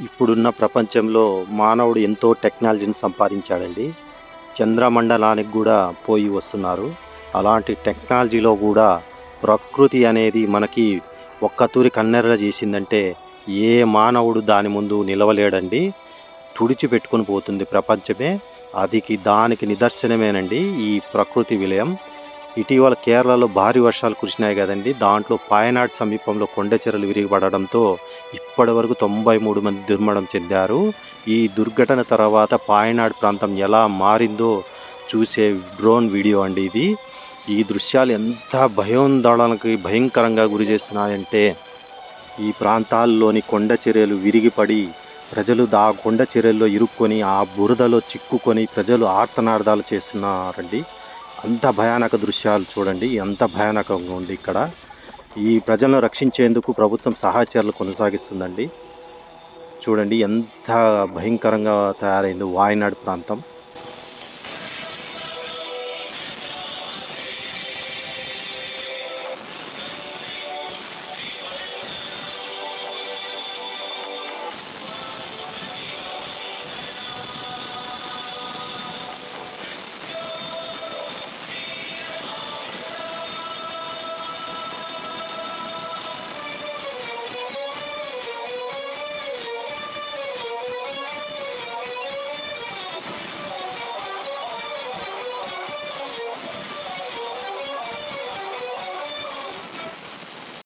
ఇప్పుడున్న ప్రపంచంలో మానవుడు ఎంతో టెక్నాలజీని సంపాదించాడండి. చంద్రమండలానికి కూడా పోయి వస్తున్నారు. అలాంటి టెక్నాలజీలో కూడా ప్రకృతి అనేది మనకి ఒక్కతూరి కన్నెర్ర చేసిందంటే ఏ మానవుడు దాని ముందు నిలవలేడండి. తుడిచిపెట్టుకొని పోతుంది ప్రపంచమే. అదికి దానికి నిదర్శనమేనండి ఈ ప్రకృతి విలయం. ఇటీవల కేరళలో భారీ వర్షాలు కురిసినాయి కదండి. దాంట్లో పాయనాడ్ సమీపంలో కొండచెరలు విరిగిపడడంతో ఇప్పటి వరకు తొంభై మూడు మంది దుర్మరణం చెందారు. ఈ దుర్ఘటన తర్వాత పాయనాడ్ ప్రాంతం ఎలా మారిందో చూసే డ్రోన్ వీడియో అండి ఇది. ఈ దృశ్యాలు ఎంత భయోందోళనకి భయంకరంగా గురి చేస్తున్నాయంటే ఈ ప్రాంతాల్లోని కొండ చర్యలు విరిగిపడి ప్రజలు దా కొండ చర్యల్లో ఇరుక్కొని ఆ బురదలో చిక్కుకొని ప్రజలు ఆర్తనార్థాలు చేస్తున్నారండి. అంత భయానక దృశ్యాలు చూడండి ఎంత భయానకంగా ఉంది ఇక్కడ. ఈ ప్రజలను రక్షించేందుకు ప్రభుత్వం సహాయచర్యలు కొనసాగిస్తుందండి. చూడండి ఎంత భయంకరంగా తయారైంది వాయనాడు ప్రాంతం.